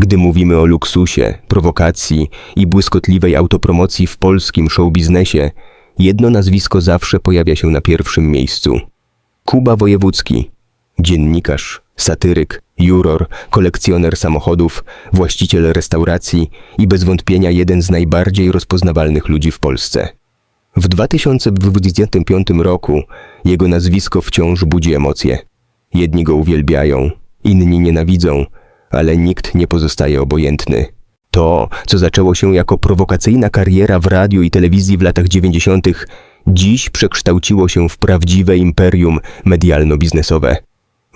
Gdy mówimy o luksusie, prowokacji i błyskotliwej autopromocji w polskim showbiznesie, jedno nazwisko zawsze pojawia się na pierwszym miejscu. Kuba Wojewódzki, dziennikarz, satyryk, juror, kolekcjoner samochodów, właściciel restauracji i bez wątpienia jeden z najbardziej rozpoznawalnych ludzi w Polsce. W 2025 roku jego nazwisko wciąż budzi emocje. Jedni go uwielbiają, inni nienawidzą, ale nikt nie pozostaje obojętny. To, co zaczęło się jako prowokacyjna kariera w radiu i telewizji w latach 90., dziś przekształciło się w prawdziwe imperium medialno-biznesowe.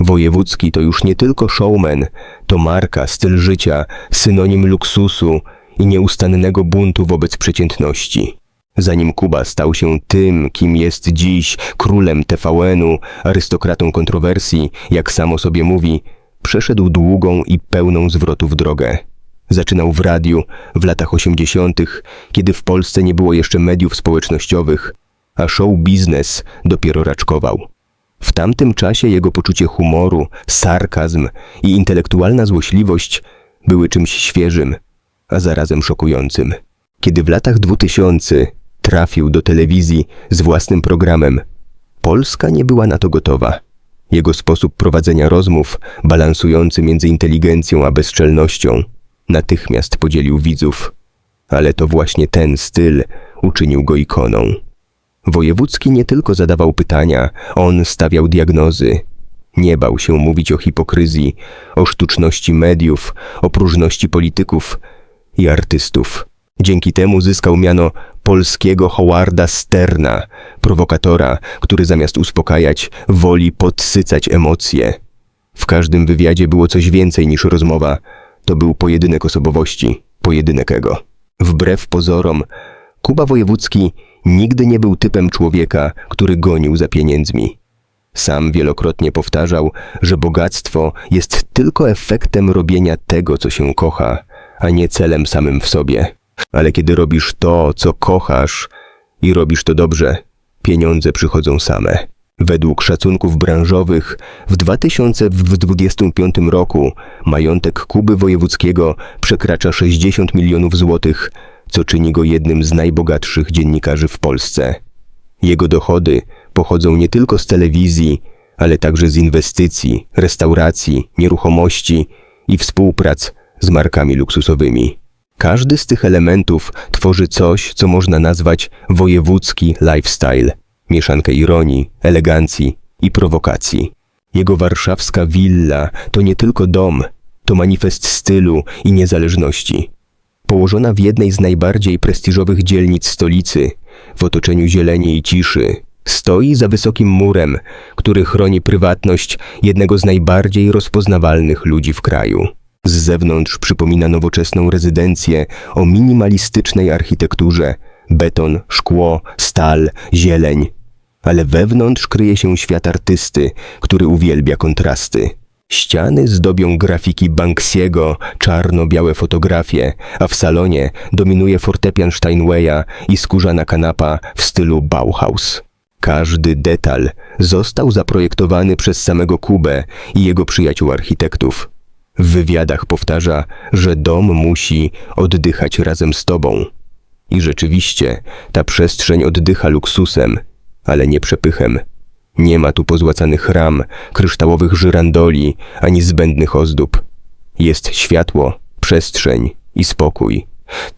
Wojewódzki to już nie tylko showman, to marka, styl życia, synonim luksusu i nieustannego buntu wobec przeciętności. Zanim Kuba stał się tym, kim jest dziś, królem TVN-u, arystokratą kontrowersji, jak samo sobie mówi, przeszedł długą i pełną zwrotów drogę. Zaczynał w radiu w latach 80., kiedy w Polsce nie było jeszcze mediów społecznościowych, a show biznes dopiero raczkował. W tamtym czasie jego poczucie humoru, sarkazm i intelektualna złośliwość były czymś świeżym, a zarazem szokującym. Kiedy w latach 2000 trafił do telewizji z własnym programem, Polska nie była na to gotowa. Jego sposób prowadzenia rozmów, balansujący między inteligencją a bezczelnością, natychmiast podzielił widzów. Ale to właśnie ten styl uczynił go ikoną. Wojewódzki nie tylko zadawał pytania, on stawiał diagnozy. Nie bał się mówić o hipokryzji, o sztuczności mediów, o próżności polityków i artystów. Dzięki temu zyskał miano polskiego Howarda Sterna, prowokatora, który zamiast uspokajać, woli podsycać emocje. W każdym wywiadzie było coś więcej niż rozmowa. To był pojedynek osobowości, pojedynek ego. Wbrew pozorom, Kuba Wojewódzki nigdy nie był typem człowieka, który gonił za pieniędzmi. Sam wielokrotnie powtarzał, że bogactwo jest tylko efektem robienia tego, co się kocha, a nie celem samym w sobie. Ale kiedy robisz to, co kochasz i robisz to dobrze, pieniądze przychodzą same. Według szacunków branżowych w 2025 roku majątek Kuby Wojewódzkiego przekracza 60 milionów złotych, co czyni go jednym z najbogatszych dziennikarzy w Polsce. Jego dochody pochodzą nie tylko z telewizji, ale także z inwestycji, restauracji, nieruchomości i współprac z markami luksusowymi. Każdy z tych elementów tworzy coś, co można nazwać wojewódzki lifestyle mieszankę ironii, elegancji i prowokacji. Jego warszawska willa to nie tylko dom, to manifest stylu i niezależności. Położona w jednej z najbardziej prestiżowych dzielnic stolicy, w otoczeniu zieleni i ciszy, stoi za wysokim murem, który chroni prywatność jednego z najbardziej rozpoznawalnych ludzi w kraju. Z zewnątrz przypomina nowoczesną rezydencję o minimalistycznej architekturze, beton, szkło, stal, zieleń. Ale wewnątrz kryje się świat artysty, który uwielbia kontrasty. Ściany zdobią grafiki Banksiego, czarno-białe fotografie, a w salonie dominuje fortepian Steinwaya i skórzana kanapa w stylu Bauhaus. Każdy detal został zaprojektowany przez samego Kubę i jego przyjaciół architektów. W wywiadach powtarza, że dom musi oddychać razem z tobą. I rzeczywiście, ta przestrzeń oddycha luksusem, ale nie przepychem. Nie ma tu pozłacanych ram, kryształowych żyrandoli, ani zbędnych ozdób. Jest światło, przestrzeń i spokój.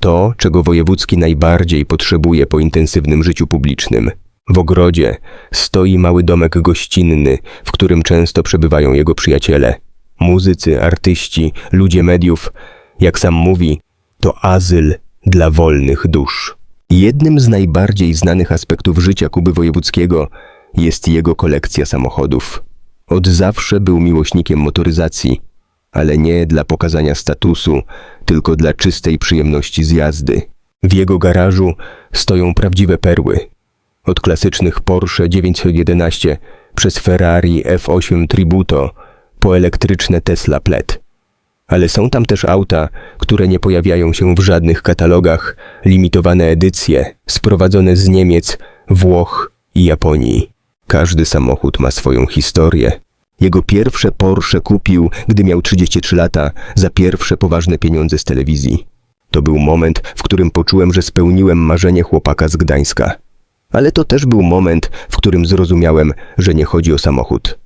To, czego wojewódzki najbardziej potrzebuje po intensywnym życiu publicznym. W ogrodzie stoi mały domek gościnny, w którym często przebywają jego przyjaciele. Muzycy, artyści, ludzie mediów, jak sam mówi, to azyl dla wolnych dusz. Jednym z najbardziej znanych aspektów życia Kuby Wojewódzkiego jest jego kolekcja samochodów. Od zawsze był miłośnikiem motoryzacji, ale nie dla pokazania statusu, tylko dla czystej przyjemności z jazdy. W jego garażu stoją prawdziwe perły. Od klasycznych Porsche 911 przez Ferrari F8 Tributo po elektryczne Tesla Plaid. Ale są tam też auta, które nie pojawiają się w żadnych katalogach, limitowane edycje, sprowadzone z Niemiec, Włoch i Japonii. Każdy samochód ma swoją historię, Jego pierwsze Porsche kupił, gdy miał 33 lata, za pierwsze poważne pieniądze z telewizji. To był moment, w którym poczułem, że spełniłem marzenie chłopaka z Gdańska. Ale to też był moment, w którym zrozumiałem, że nie chodzi o samochód.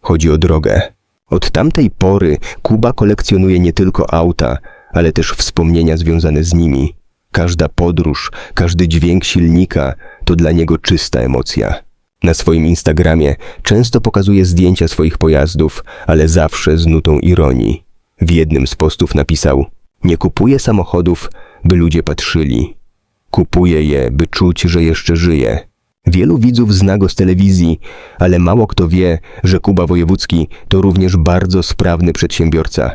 Chodzi o drogę. Od tamtej pory Kuba kolekcjonuje nie tylko auta, ale też wspomnienia związane z nimi. Każda podróż, każdy dźwięk silnika to dla niego czysta emocja. Na swoim Instagramie często pokazuje zdjęcia swoich pojazdów, ale zawsze z nutą ironii. W jednym z postów napisał: Nie kupuję samochodów, by ludzie patrzyli. Kupuję je, by czuć, że jeszcze żyję. Wielu widzów zna go z telewizji, ale mało kto wie, że Kuba Wojewódzki to również bardzo sprawny przedsiębiorca.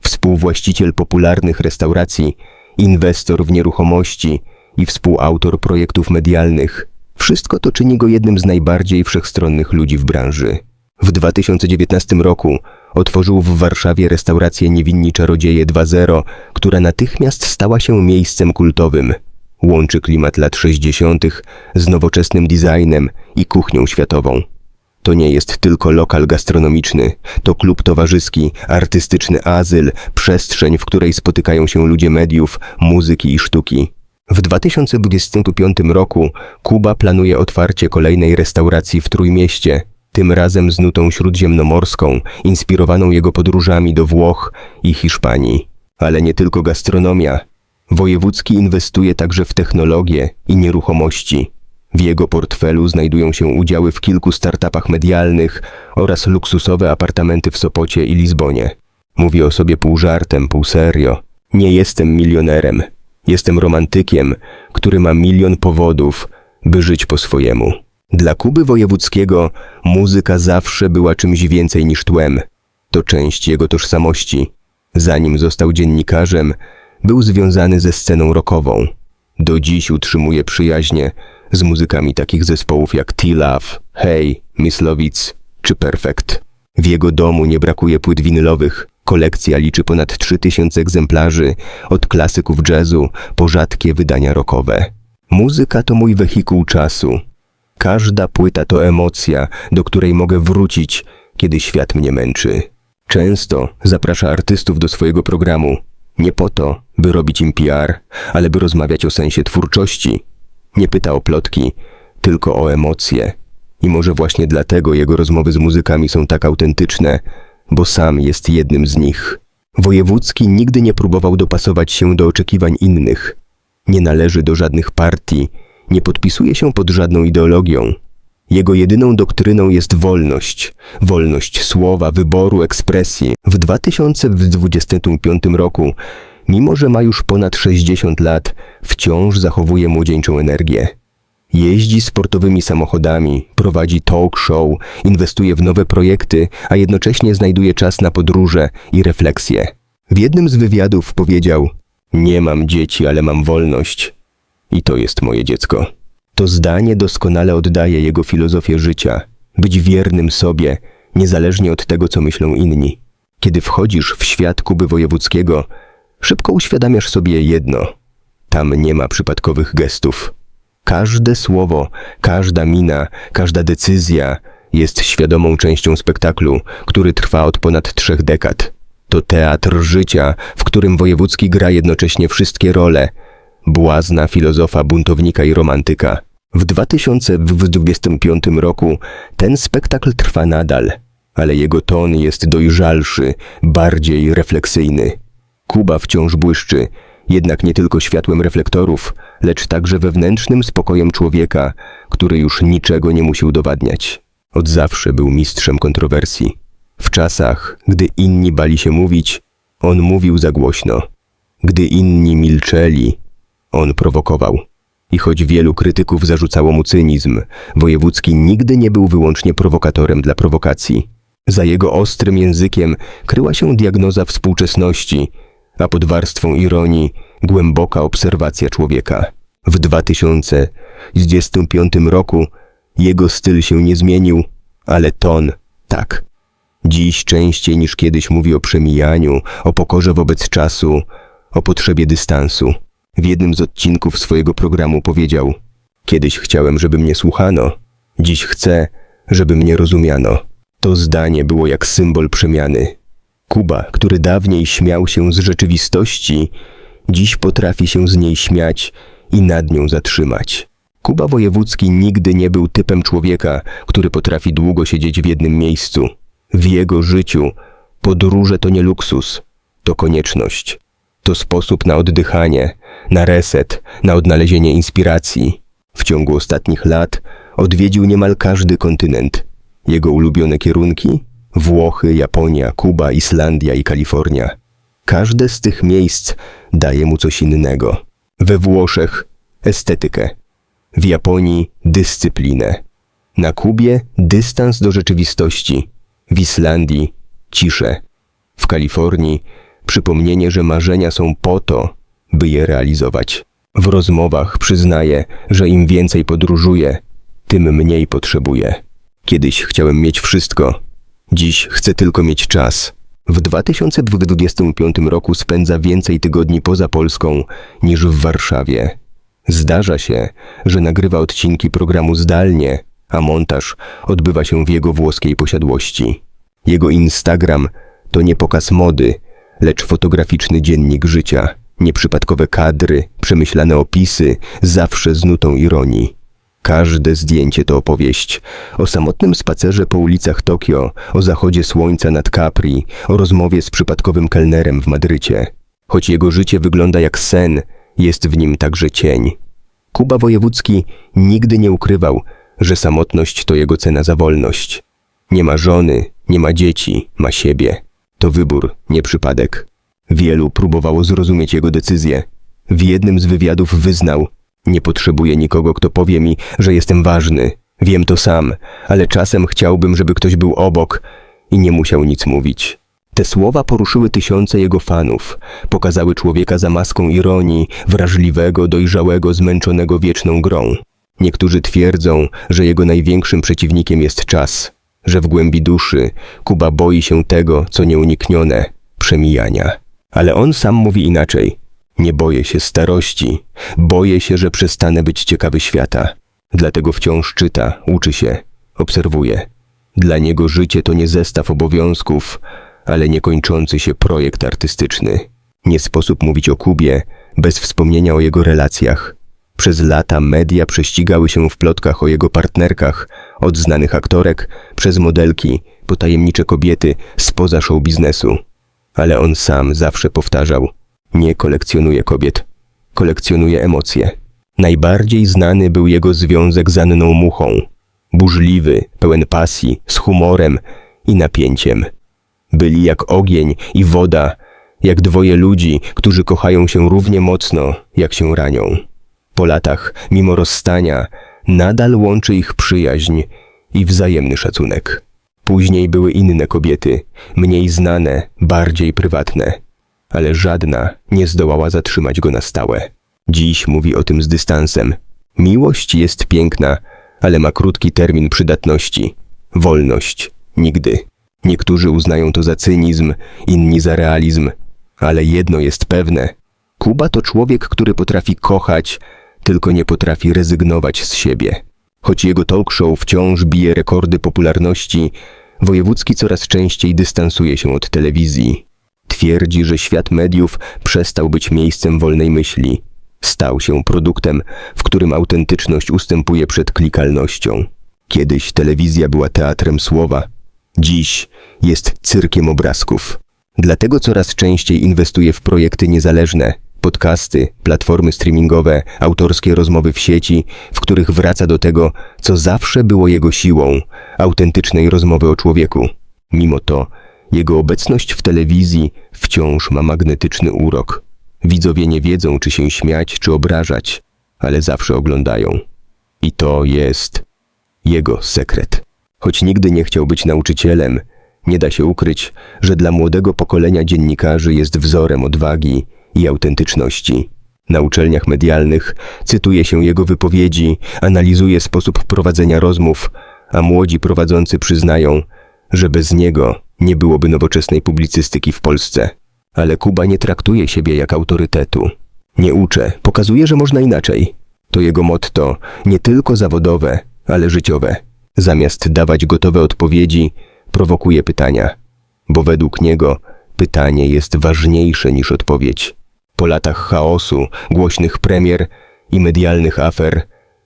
Współwłaściciel popularnych restauracji, inwestor w nieruchomości i współautor projektów medialnych. Wszystko to czyni go jednym z najbardziej wszechstronnych ludzi w branży. W 2019 roku otworzył w Warszawie restaurację Niewinni Czarodzieje 2.0, która natychmiast stała się miejscem kultowym. Łączy klimat lat 60. z nowoczesnym designem i kuchnią światową. To nie jest tylko lokal gastronomiczny, to klub towarzyski, artystyczny azyl, przestrzeń, w której spotykają się ludzie mediów, muzyki i sztuki. W 2025 roku Kuba planuje otwarcie kolejnej restauracji w Trójmieście, tym razem z nutą śródziemnomorską, inspirowaną jego podróżami do Włoch i Hiszpanii. Ale nie tylko gastronomia. Wojewódzki inwestuje także w technologię i nieruchomości. W jego portfelu znajdują się udziały w kilku startupach medialnych oraz luksusowe apartamenty w Sopocie i Lizbonie. Mówi o sobie pół żartem, pół serio. Nie jestem milionerem. Jestem romantykiem, który ma milion powodów, by żyć po swojemu. Dla Kuby Wojewódzkiego muzyka zawsze była czymś więcej niż tłem. To część jego tożsamości. Zanim został dziennikarzem, był związany ze sceną rockową. Do dziś utrzymuje przyjaźnie z muzykami takich zespołów jak T-Love, Hey, Myslowic czy Perfect. W jego domu nie brakuje płyt winylowych. Kolekcja liczy ponad 3000 egzemplarzy, od klasyków jazzu po rzadkie wydania rockowe. Muzyka to mój wehikuł czasu. Każda płyta to emocja, do której mogę wrócić, kiedy świat mnie męczy. Często zaprasza artystów do swojego programu. Nie po to, by robić im PR, ale by rozmawiać o sensie twórczości. Nie pyta o plotki, tylko o emocje. I może właśnie dlatego jego rozmowy z muzykami są tak autentyczne, bo sam jest jednym z nich. Wojewódzki nigdy nie próbował dopasować się do oczekiwań innych. Nie należy do żadnych partii, nie podpisuje się pod żadną ideologią. Jego jedyną doktryną jest wolność. Wolność słowa, wyboru, ekspresji. W 2025 roku, mimo że ma już ponad 60 lat, wciąż zachowuje młodzieńczą energię. Jeździ sportowymi samochodami, prowadzi talk show, inwestuje w nowe projekty, a jednocześnie znajduje czas na podróże i refleksje. W jednym z wywiadów powiedział: Nie mam dzieci, ale mam wolność. I to jest moje dziecko. To zdanie doskonale oddaje jego filozofię życia być wiernym sobie, niezależnie od tego, co myślą inni. Kiedy wchodzisz w świat Kuby Wojewódzkiego, szybko uświadamiasz sobie jedno: tam nie ma przypadkowych gestów. Każde słowo, każda mina, każda decyzja jest świadomą częścią spektaklu, który trwa od ponad trzech dekad. To teatr życia, w którym Wojewódzki gra jednocześnie wszystkie role błazna, filozofa, buntownika i romantyka. W 2025 roku ten spektakl trwa nadal, ale jego ton jest dojrzalszy, bardziej refleksyjny. Kuba wciąż błyszczy, jednak nie tylko światłem reflektorów, lecz także wewnętrznym spokojem człowieka, który już niczego nie musi udowadniać. Od zawsze był mistrzem kontrowersji. W czasach, gdy inni bali się mówić, on mówił za głośno. Gdy inni milczeli, on prowokował. I choć wielu krytyków zarzucało mu cynizm, Wojewódzki nigdy nie był wyłącznie prowokatorem dla prowokacji. Za jego ostrym językiem kryła się diagnoza współczesności, a pod warstwą ironii głęboka obserwacja człowieka. W 2025 roku jego styl się nie zmienił, ale ton tak. Dziś częściej niż kiedyś mówi o przemijaniu, o pokorze wobec czasu, o potrzebie dystansu. W jednym z odcinków swojego programu powiedział: Kiedyś chciałem, żeby mnie słuchano, dziś chcę, żeby mnie rozumiano. To zdanie było jak symbol przemiany. Kuba, który dawniej śmiał się z rzeczywistości, dziś potrafi się z niej śmiać i nad nią zatrzymać. Kuba Wojewódzki nigdy nie był typem człowieka, który potrafi długo siedzieć w jednym miejscu. W jego życiu podróże to nie luksus, to konieczność. To sposób na oddychanie, na reset, na odnalezienie inspiracji. W ciągu ostatnich lat odwiedził niemal każdy kontynent. Jego ulubione kierunki? Włochy, Japonia, Kuba, Islandia i Kalifornia. Każde z tych miejsc daje mu coś innego. We Włoszech estetykę, w Japonii dyscyplinę, na Kubie dystans do rzeczywistości, w Islandii ciszę, w Kalifornii przypomnienie, że marzenia są po to, by je realizować. W rozmowach przyznaje, że im więcej podróżuje, tym mniej potrzebuje. Kiedyś chciałem mieć wszystko, dziś chcę tylko mieć czas. W 2025 roku spędza więcej tygodni poza Polską niż w Warszawie. Zdarza się, że nagrywa odcinki programu zdalnie, a montaż odbywa się w jego włoskiej posiadłości. Jego Instagram to nie pokaz mody, lecz fotograficzny dziennik życia, nieprzypadkowe kadry, przemyślane opisy, zawsze z nutą ironii. Każde zdjęcie to opowieść o samotnym spacerze po ulicach Tokio, o zachodzie słońca nad Capri, o rozmowie z przypadkowym kelnerem w Madrycie. Choć jego życie wygląda jak sen, jest w nim także cień. Kuba Wojewódzki nigdy nie ukrywał, że samotność to jego cena za wolność. Nie ma żony, nie ma dzieci, ma siebie. To wybór, nie przypadek. Wielu próbowało zrozumieć jego decyzję. W jednym z wywiadów wyznał: Nie potrzebuję nikogo, kto powie mi, że jestem ważny. Wiem to sam, ale czasem chciałbym, żeby ktoś był obok i nie musiał nic mówić. Te słowa poruszyły tysiące jego fanów, pokazały człowieka za maską ironii, wrażliwego, dojrzałego, zmęczonego wieczną grą. Niektórzy twierdzą, że jego największym przeciwnikiem jest czas, że w głębi duszy Kuba boi się tego, co nieuniknione przemijania. Ale on sam mówi inaczej. Nie boję się starości, boję się, że przestanę być ciekawy świata. Dlatego wciąż czyta, uczy się, obserwuje. Dla niego życie to nie zestaw obowiązków, ale niekończący się projekt artystyczny. Nie sposób mówić o Kubie bez wspomnienia o jego relacjach. Przez lata media prześcigały się w plotkach o jego partnerkach, od znanych aktorek, przez modelki, po tajemnicze kobiety spoza show biznesu. Ale on sam zawsze powtarzał: Nie kolekcjonuje kobiet, kolekcjonuje emocje. Najbardziej znany był jego związek z Anną Muchą. Burzliwy, pełen pasji, z humorem i napięciem. Byli jak ogień i woda, jak dwoje ludzi, którzy kochają się równie mocno, jak się ranią. Po latach, mimo rozstania, nadal łączy ich przyjaźń i wzajemny szacunek. Później były inne kobiety, mniej znane, bardziej prywatne, ale żadna nie zdołała zatrzymać go na stałe. Dziś mówi o tym z dystansem. Miłość jest piękna, ale ma krótki termin przydatności. Wolność nigdy. Niektórzy uznają to za cynizm, inni za realizm, ale jedno jest pewne. Kuba to człowiek, który potrafi kochać, tylko nie potrafi rezygnować z siebie. Choć jego talk show wciąż bije rekordy popularności, Wojewódzki coraz częściej dystansuje się od telewizji. Twierdzi, że świat mediów przestał być miejscem wolnej myśli. Stał się produktem, w którym autentyczność ustępuje przed klikalnością. Kiedyś telewizja była teatrem słowa, dziś jest cyrkiem obrazków. Dlatego coraz częściej inwestuje w projekty niezależne, podcasty, platformy streamingowe, autorskie rozmowy w sieci, w których wraca do tego, co zawsze było jego siłą autentycznej rozmowy o człowieku. Mimo to, jego obecność w telewizji wciąż ma magnetyczny urok. Widzowie nie wiedzą, czy się śmiać, czy obrażać, ale zawsze oglądają. I to jest jego sekret. Choć nigdy nie chciał być nauczycielem, nie da się ukryć, że dla młodego pokolenia dziennikarzy jest wzorem odwagi i autentyczności. Na uczelniach medialnych cytuje się jego wypowiedzi, analizuje sposób prowadzenia rozmów, a młodzi prowadzący przyznają, że bez niego nie byłoby nowoczesnej publicystyki w Polsce. Ale Kuba nie traktuje siebie jak autorytetu. Nie uczę, pokazuje, że można inaczej. To jego motto, nie tylko zawodowe, ale życiowe. Zamiast dawać gotowe odpowiedzi, prowokuje pytania, bo według niego pytanie jest ważniejsze niż odpowiedź. Po latach chaosu, głośnych premier i medialnych afer,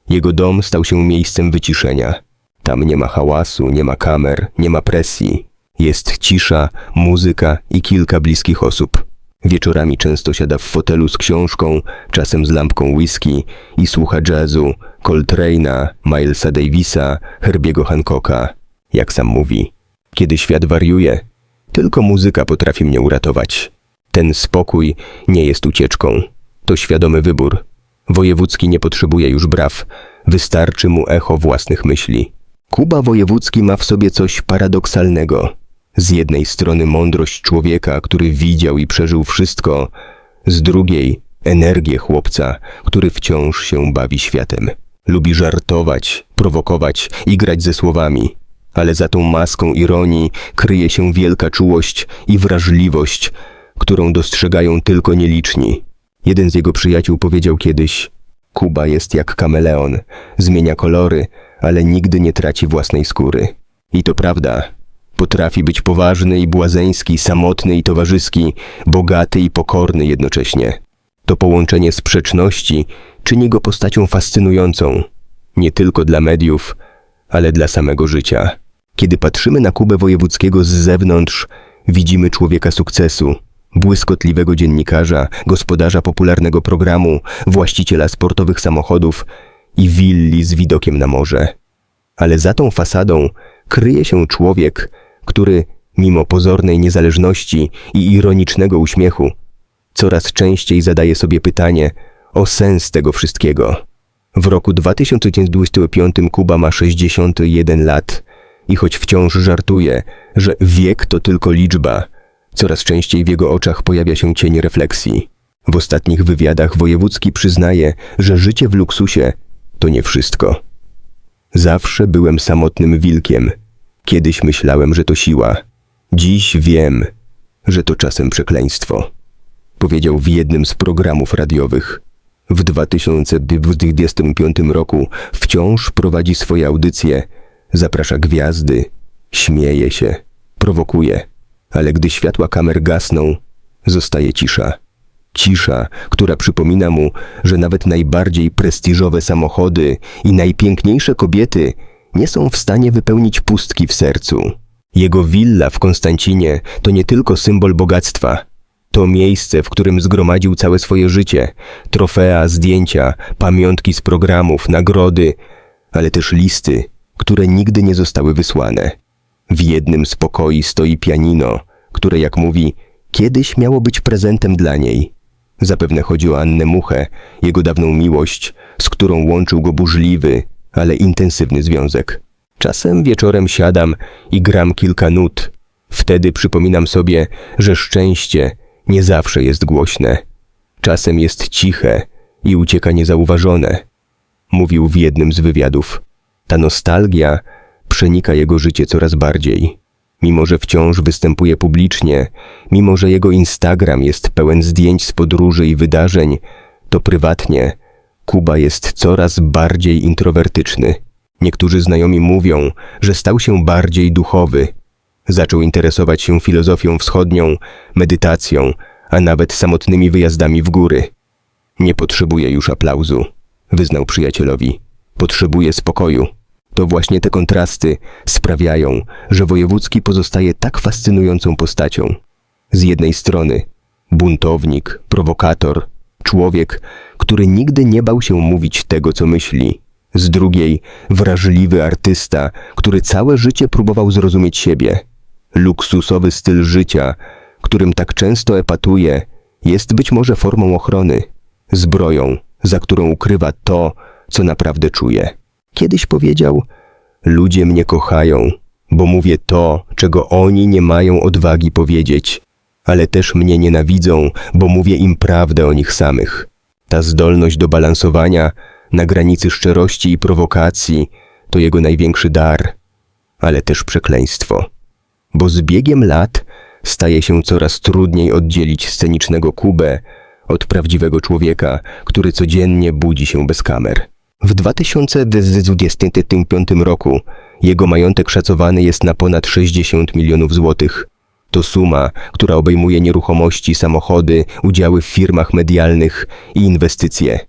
jego dom stał się miejscem wyciszenia. Tam nie ma hałasu, nie ma kamer, nie ma presji. Jest cisza, muzyka i kilka bliskich osób. Wieczorami często siada w fotelu z książką, czasem z lampką whisky i słucha jazzu, Coltrane'a, Milesa Davisa, Herbiego Hancocka. Jak sam mówi, kiedy świat wariuje, tylko muzyka potrafi mnie uratować. Ten spokój nie jest ucieczką, to świadomy wybór. Wojewódzki nie potrzebuje już braw, wystarczy mu echo własnych myśli. Kuba Wojewódzki ma w sobie coś paradoksalnego. Z jednej strony mądrość człowieka, który widział i przeżył wszystko, z drugiej energię chłopca, który wciąż się bawi światem. Lubi żartować, prowokować i grać ze słowami, ale za tą maską ironii kryje się wielka czułość i wrażliwość, którą dostrzegają tylko nieliczni. Jeden z jego przyjaciół powiedział kiedyś: Kuba jest jak kameleon, zmienia kolory, ale nigdy nie traci własnej skóry. I to prawda. Potrafi być poważny i błazeński, samotny i towarzyski, bogaty i pokorny jednocześnie. To połączenie sprzeczności czyni go postacią fascynującą, nie tylko dla mediów, ale dla samego życia. Kiedy patrzymy na Kubę Wojewódzkiego z zewnątrz, widzimy człowieka sukcesu, błyskotliwego dziennikarza, gospodarza popularnego programu, właściciela sportowych samochodów i willi z widokiem na morze. Ale za tą fasadą kryje się człowiek, który, mimo pozornej niezależności i ironicznego uśmiechu, coraz częściej zadaje sobie pytanie o sens tego wszystkiego. W roku 2025 Kuba ma 61 lat i choć wciąż żartuje, że wiek to tylko liczba, coraz częściej w jego oczach pojawia się cień refleksji. W ostatnich wywiadach wojewódzki przyznaje, że życie w luksusie to nie wszystko. Zawsze byłem samotnym wilkiem. Kiedyś myślałem, że to siła. Dziś wiem, że to czasem przekleństwo. Powiedział w jednym z programów radiowych. W 2025 roku wciąż prowadzi swoje audycje, zaprasza gwiazdy, śmieje się, prowokuje, ale gdy światła kamer gasną, zostaje cisza. Cisza, która przypomina mu, że nawet najbardziej prestiżowe samochody i najpiękniejsze kobiety nie są w stanie wypełnić pustki w sercu. Jego willa w Konstancinie to nie tylko symbol bogactwa. To miejsce, w którym zgromadził całe swoje życie. Trofea, zdjęcia, pamiątki z programów, nagrody, ale też listy, które nigdy nie zostały wysłane. W jednym z pokoi stoi pianino, które, jak mówi, kiedyś miało być prezentem dla niej. Zapewne chodzi o Annę Muchę, jego dawną miłość, z którą łączył go burzliwy, ale intensywny związek. Czasem wieczorem siadam i gram kilka nut. Wtedy przypominam sobie, że szczęście nie zawsze jest głośne. Czasem jest ciche i ucieka niezauważone. Mówił w jednym z wywiadów. Ta nostalgia przenika jego życie coraz bardziej. Mimo, że wciąż występuje publicznie, mimo, że jego Instagram jest pełen zdjęć z podróży i wydarzeń, to prywatnie Kuba jest coraz bardziej introwertyczny. Niektórzy znajomi mówią, że stał się bardziej duchowy. Zaczął interesować się filozofią wschodnią, medytacją, a nawet samotnymi wyjazdami w góry. Nie potrzebuje już aplauzu, wyznał przyjacielowi. Potrzebuje spokoju. To właśnie te kontrasty sprawiają, że Wojewódzki pozostaje tak fascynującą postacią. Z jednej strony buntownik, prowokator, człowiek, który nigdy nie bał się mówić tego, co myśli. Z drugiej wrażliwy artysta, który całe życie próbował zrozumieć siebie. Luksusowy styl życia, którym tak często epatuje, jest być może formą ochrony, zbroją, za którą ukrywa to, co naprawdę czuje. Kiedyś powiedział: Ludzie mnie kochają, bo mówię to, czego oni nie mają odwagi powiedzieć, ale też mnie nienawidzą, bo mówię im prawdę o nich samych. Ta zdolność do balansowania na granicy szczerości i prowokacji to jego największy dar, ale też przekleństwo. Bo z biegiem lat staje się coraz trudniej oddzielić scenicznego Kubę od prawdziwego człowieka, który codziennie budzi się bez kamer. W 2025 roku Jego majątek szacowany jest na ponad 60 milionów złotych. To suma, która obejmuje nieruchomości, samochody, udziały w firmach medialnych i inwestycje.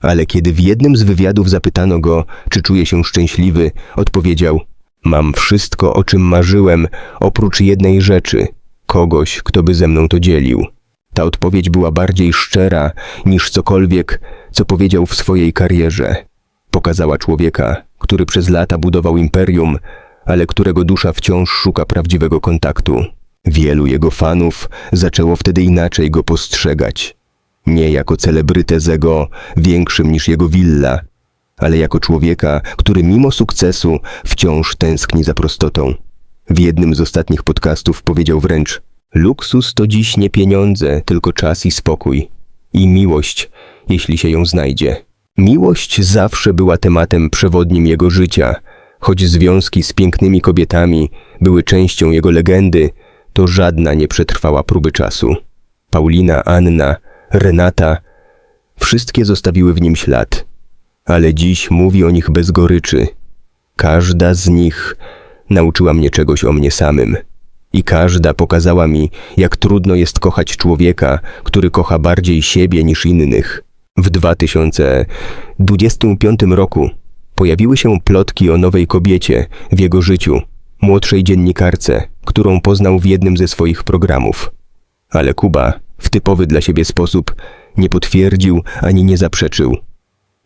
Ale kiedy w jednym z wywiadów zapytano go, czy czuje się szczęśliwy, odpowiedział: Mam wszystko, o czym marzyłem, oprócz jednej rzeczy kogoś, kto by ze mną to dzielił. Ta odpowiedź była bardziej szczera niż cokolwiek, co powiedział w swojej karierze. Pokazała człowieka, który przez lata budował imperium, ale którego dusza wciąż szuka prawdziwego kontaktu. Wielu jego fanów zaczęło wtedy inaczej go postrzegać. Nie jako celebrytę z ego większym niż jego willa, ale jako człowieka, który mimo sukcesu wciąż tęskni za prostotą. W jednym z ostatnich podcastów powiedział wręcz: Luksus to dziś nie pieniądze, tylko czas i spokój. I miłość, jeśli się ją znajdzie. Miłość zawsze była tematem przewodnim jego życia, choć związki z pięknymi kobietami były częścią jego legendy, to żadna nie przetrwała próby czasu. Paulina, Anna, Renata wszystkie zostawiły w nim ślad, ale dziś mówi o nich bez goryczy. Każda z nich nauczyła mnie czegoś o mnie samym. I każda pokazała mi, jak trudno jest kochać człowieka, który kocha bardziej siebie niż innych. W 2025 roku pojawiły się plotki o nowej kobiecie w jego życiu, młodszej dziennikarce, którą poznał w jednym ze swoich programów. Ale Kuba, w typowy dla siebie sposób, nie potwierdził ani nie zaprzeczył.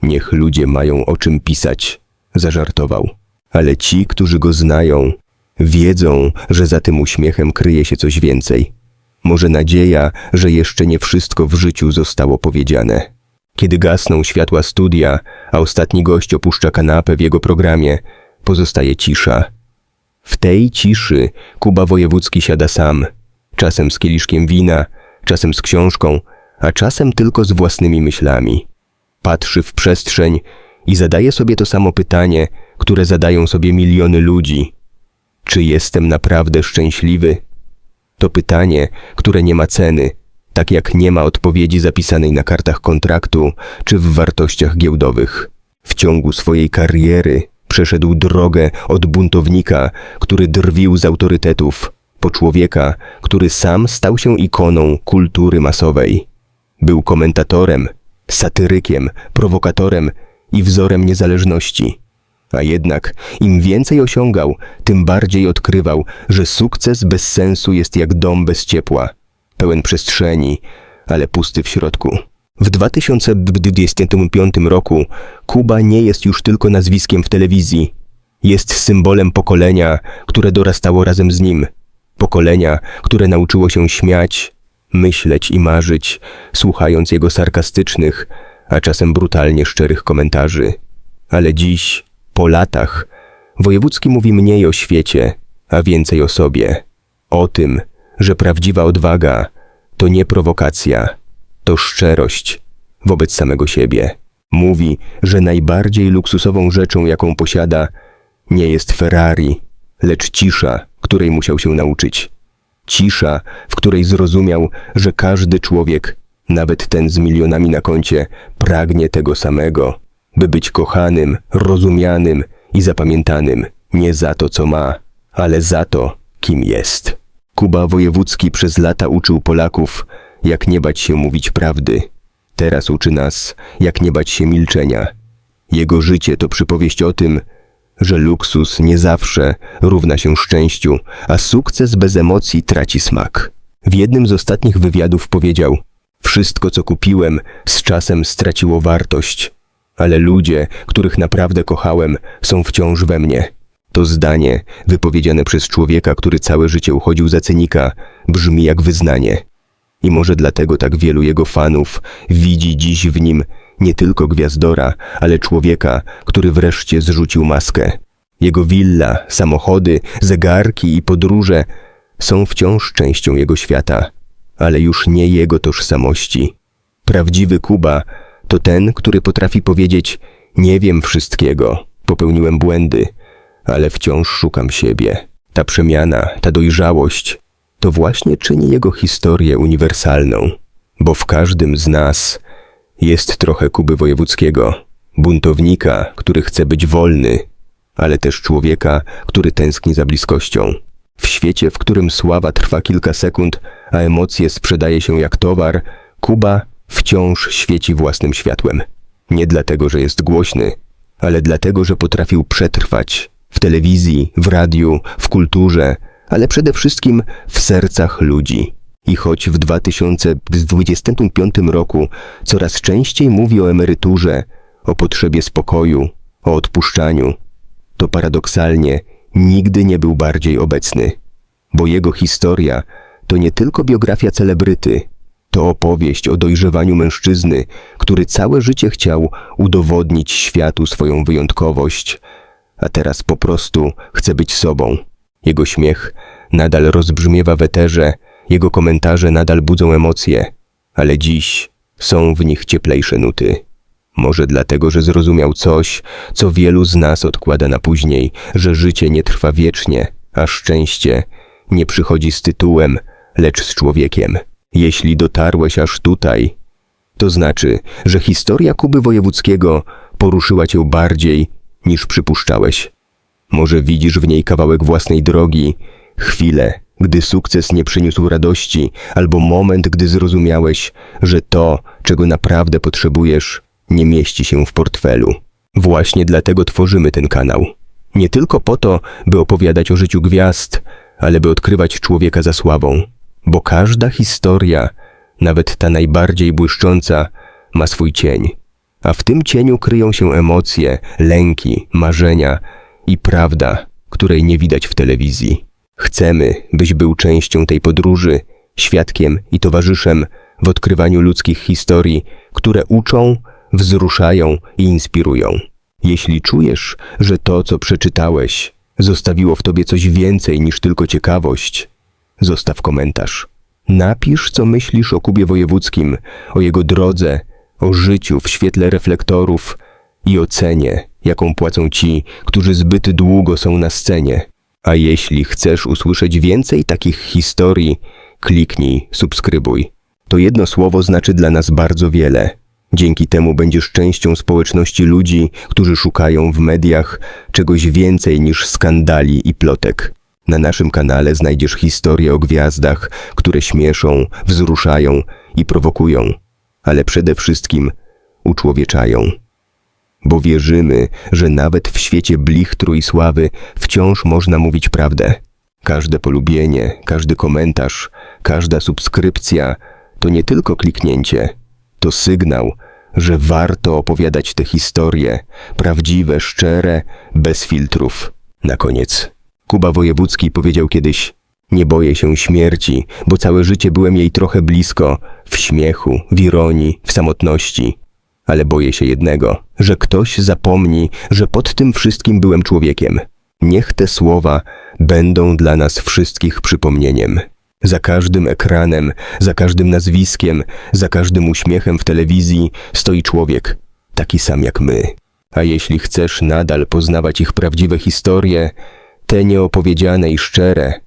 Niech ludzie mają o czym pisać, zażartował. Ale ci, którzy go znają, wiedzą, że za tym uśmiechem kryje się coś więcej. Może nadzieja, że jeszcze nie wszystko w życiu zostało powiedziane. Kiedy gasną światła studia, a ostatni gość opuszcza kanapę w jego programie, pozostaje cisza. W tej ciszy Kuba Wojewódzki siada sam, czasem z kieliszkiem wina, czasem z książką, a czasem tylko z własnymi myślami. Patrzy w przestrzeń i zadaje sobie to samo pytanie, które zadają sobie miliony ludzi. Czy jestem naprawdę szczęśliwy? To pytanie, które nie ma ceny, tak jak nie ma odpowiedzi zapisanej na kartach kontraktu czy w wartościach giełdowych. W ciągu swojej kariery przeszedł drogę od buntownika, który drwił z autorytetów, po człowieka, który sam stał się ikoną kultury masowej. Był komentatorem, satyrykiem, prowokatorem i wzorem niezależności. A jednak im więcej osiągał, tym bardziej odkrywał, że sukces bez sensu jest jak dom bez ciepła, pełen przestrzeni, ale pusty w środku. W 2025 roku Kuba nie jest już tylko nazwiskiem w telewizji. Jest symbolem pokolenia, które dorastało razem z nim. Pokolenia, które nauczyło się śmiać, myśleć i marzyć, słuchając jego sarkastycznych, a czasem brutalnie szczerych komentarzy. Ale dziś, po latach, Wojewódzki mówi mniej o świecie, a więcej o sobie. O tym, że prawdziwa odwaga to nie prowokacja, to szczerość wobec samego siebie. Mówi, że najbardziej luksusową rzeczą, jaką posiada, nie jest Ferrari, lecz cisza, której musiał się nauczyć. Cisza, w której zrozumiał, że każdy człowiek, nawet ten z milionami na koncie, pragnie tego samego, by być kochanym, rozumianym i zapamiętanym nie za to, co ma, ale za to, kim jest. Kuba Wojewódzki przez lata uczył Polaków, jak nie bać się mówić prawdy. Teraz uczy nas, jak nie bać się milczenia. Jego życie to przypowieść o tym, że luksus nie zawsze równa się szczęściu, a sukces bez emocji traci smak. W jednym z ostatnich wywiadów powiedział: Wszystko, co kupiłem, z czasem straciło wartość, ale ludzie, których naprawdę kochałem, są wciąż we mnie. To zdanie, wypowiedziane przez człowieka, który całe życie uchodził za cynika, brzmi jak wyznanie. I może dlatego tak wielu jego fanów widzi dziś w nim nie tylko gwiazdora, ale człowieka, który wreszcie zrzucił maskę. Jego willa, samochody, zegarki i podróże są wciąż częścią jego świata, ale już nie jego tożsamości. Prawdziwy Kuba to ten, który potrafi powiedzieć: Nie wiem wszystkiego, popełniłem błędy, ale wciąż szukam siebie. Ta przemiana, ta dojrzałość to właśnie czyni jego historię uniwersalną, bo w każdym z nas jest trochę Kuby Wojewódzkiego, buntownika, który chce być wolny, ale też człowieka, który tęskni za bliskością. W świecie, w którym sława trwa kilka sekund, a emocje sprzedaje się jak towar, Kuba wciąż świeci własnym światłem. Nie dlatego, że jest głośny, ale dlatego, że potrafił przetrwać w telewizji, w radiu, w kulturze, ale przede wszystkim w sercach ludzi. I choć w 2025 roku coraz częściej mówi o emeryturze, o potrzebie spokoju, o odpuszczaniu, to paradoksalnie nigdy nie był bardziej obecny, bo jego historia to nie tylko biografia celebryty, to opowieść o dojrzewaniu mężczyzny, który całe życie chciał udowodnić światu swoją wyjątkowość, a teraz po prostu chce być sobą. Jego śmiech nadal rozbrzmiewa w eterze, jego komentarze nadal budzą emocje, ale dziś są w nich cieplejsze nuty. Może dlatego, że zrozumiał coś, co wielu z nas odkłada na później, że życie nie trwa wiecznie, a szczęście nie przychodzi z tytułem, lecz z człowiekiem. Jeśli dotarłeś aż tutaj, to znaczy, że historia Kuby Wojewódzkiego poruszyła cię bardziej niż przypuszczałeś. Może widzisz w niej kawałek własnej drogi, chwilę, gdy sukces nie przyniósł radości, albo moment, gdy zrozumiałeś, że to, czego naprawdę potrzebujesz, nie mieści się w portfelu. Właśnie dlatego tworzymy ten kanał. Nie tylko po to, by opowiadać o życiu gwiazd, ale by odkrywać człowieka za sławą. Bo każda historia, nawet ta najbardziej błyszcząca, ma swój cień. A w tym cieniu kryją się emocje, lęki, marzenia i prawda, której nie widać w telewizji. Chcemy, byś był częścią tej podróży, świadkiem i towarzyszem w odkrywaniu ludzkich historii, które uczą, wzruszają i inspirują. Jeśli czujesz, że to, co przeczytałeś, zostawiło w tobie coś więcej niż tylko ciekawość, zostaw komentarz. Napisz, co myślisz o Kubie Wojewódzkim, o jego drodze, o życiu w świetle reflektorów i o cenie, jaką płacą ci, którzy zbyt długo są na scenie. A jeśli chcesz usłyszeć więcej takich historii, kliknij subskrybuj. To jedno słowo znaczy dla nas bardzo wiele. Dzięki temu będziesz częścią społeczności ludzi, którzy szukają w mediach czegoś więcej niż skandali i plotek. Na naszym kanale znajdziesz historie o gwiazdach, które śmieszą, wzruszają i prowokują, ale przede wszystkim uczłowieczają. Bo wierzymy, że nawet w świecie blichtru i sławy wciąż można mówić prawdę. Każde polubienie, każdy komentarz, każda subskrypcja to nie tylko kliknięcie, to sygnał, że warto opowiadać te historie, prawdziwe, szczere, bez filtrów. Na koniec, Kuba Wojewódzki powiedział kiedyś: Nie boję się śmierci, bo całe życie byłem jej trochę blisko, w śmiechu, w ironii, w samotności. Ale boję się jednego, że ktoś zapomni, że pod tym wszystkim byłem człowiekiem. Niech te słowa będą dla nas wszystkich przypomnieniem. Za każdym ekranem, za każdym nazwiskiem, za każdym uśmiechem w telewizji stoi człowiek, taki sam jak my. A jeśli chcesz nadal poznawać ich prawdziwe historie, te nieopowiedziane i szczere,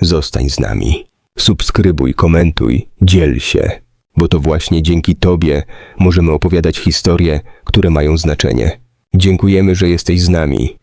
zostań z nami. Subskrybuj, komentuj, dziel się, bo to właśnie dzięki Tobie możemy opowiadać historie, które mają znaczenie. Dziękujemy, że jesteś z nami.